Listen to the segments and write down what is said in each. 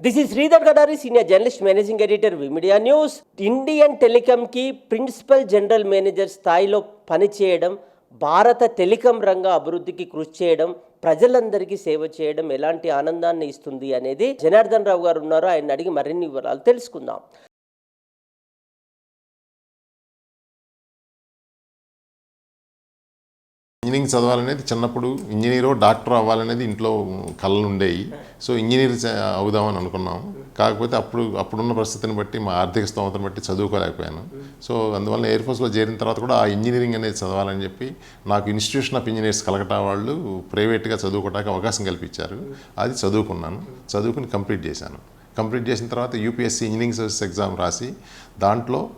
This is Sridhar Gadari senior journalist managing editor V Media news Indian టెలికాంకి principal general manager స్థాయిలో పనిచేయడం భారత telecom రంగ అభివృద్ధికి కృషి చేయడం ప్రజలందరికీ సేవ చేయడం ఎలాంటి ఆనందాన్ని ఇస్తుంది అనేది జనార్దన్ రావు గారు ఉన్నారు ఆయన అడిగి మరిన్ని వివరాలు తెలుసుకుందాం. ఇంజనీరింగ్ చదవాలనేది చిన్నప్పుడు ఇంజనీరో డాక్టర్ అవ్వాలనేది ఇంట్లో కళలు ఉండేవి సో ఇంజనీర్ చ- అవుదామని అనుకున్నాం కాకపోతే అప్పుడు అప్పుడున్న పరిస్థితిని బట్టి మా ఆర్థిక స్తోమతను బట్టి చదువుకోలేకపోయాను. సో అందువల్ల ఎయిర్ ఫోర్స్లో చేరిన తర్వాత కూడా ఆ ఇంజనీరింగ్ అనేది చదవాలని చెప్పి నాకు ఇన్స్టిట్యూషన్ ఆఫ్ ఇంజనీర్స్ కలకటా వాళ్ళు ప్రైవేట్గా చదువుకోవడానికి అవకాశం కల్పించారు. అది చదువుకున్నాను. చదువుకుని కంప్లీట్ చేశాను. కంప్లీట్ చేసిన తర్వాత యూపీఎస్సీ ఇంజనీరింగ్ సర్వీస్ ఎగ్జామ్ రాసి దాంట్లో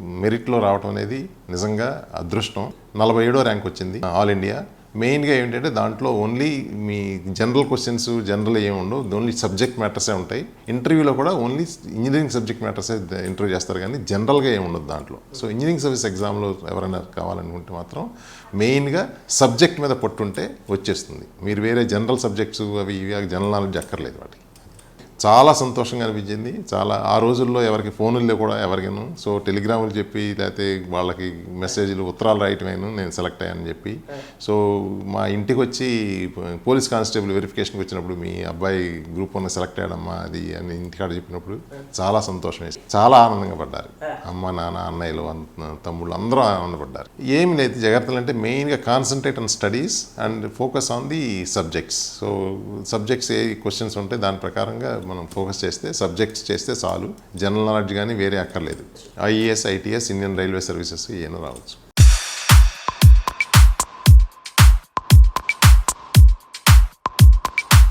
మెరిట్లో రావడం అనేది నిజంగా అదృష్టం. నలభై ఏడో ర్యాంక్ వచ్చింది ఆల్ ఇండియా. మెయిన్గా ఏంటంటే దాంట్లో ఓన్లీ మీ జనరల్ క్వశ్చన్స్ జనరల్ ఏమి ఉండవు. ఓన్లీ సబ్జెక్ట్ మ్యాటర్సే ఉంటాయి. ఇంటర్వ్యూలో కూడా ఓన్లీ ఇంజనీరింగ్ సబ్జెక్ట్ మ్యాటర్సే ఇంటర్వ్యూ చేస్తారు కానీ జనరల్గా ఏమి ఉండదు దాంట్లో. సో ఇంజనీరింగ్ సర్వీస్ ఎగ్జామ్లో ఎవరైనా కావాలనుకుంటే మాత్రం మెయిన్గా సబ్జెక్ట్ మీద పట్టుంటే వచ్చేస్తుంది. మీరు వేరే జనరల్ సబ్జెక్ట్స్ అవి ఇవి జనరల్ నాలెడ్జ్ అక్కర్లేదు వాటికి. చాలా సంతోషంగా అనిపించింది. చాలా ఆ రోజుల్లో ఎవరికి ఫోనుల్లో కూడా ఎవరికైనా. సో టెలిగ్రాములు చెప్పి లేకపోతే వాళ్ళకి మెసేజ్లు ఉత్తరాలు రాయటమేను నేను సెలెక్ట్ అయ్యానని చెప్పి. సో మా ఇంటికి వచ్చి పోలీస్ కానిస్టేబుల్ వెరిఫికేషన్కి వచ్చినప్పుడు మీ అబ్బాయి గ్రూప్ వన్ సెలెక్ట్ అయ్యాడమ్మా అది అని ఇంటికాడ చెప్పినప్పుడు చాలా సంతోషం వేసి చాలా ఆనందంగా పడ్డారు. అమ్మ నాన్న అన్నయ్యలు తమ్ముళ్ళు అందరూ ఆనందపడ్డారు. ఏమి లేదు జాగ్రత్తలు అంటే మెయిన్గా concentrate on studies and focus on the subjects. So subjects A questions ఉంటే దాని ప్రకారంగా మనం ఫోకస్ చేస్తే సబ్జెక్ట్స్ చేస్తే చాలు. జనరల్ నాలెడ్జ్ కానీ వేరే అక్కర్లేదు. IAS ITS Indian railway services ఏమైనా రావచ్చు.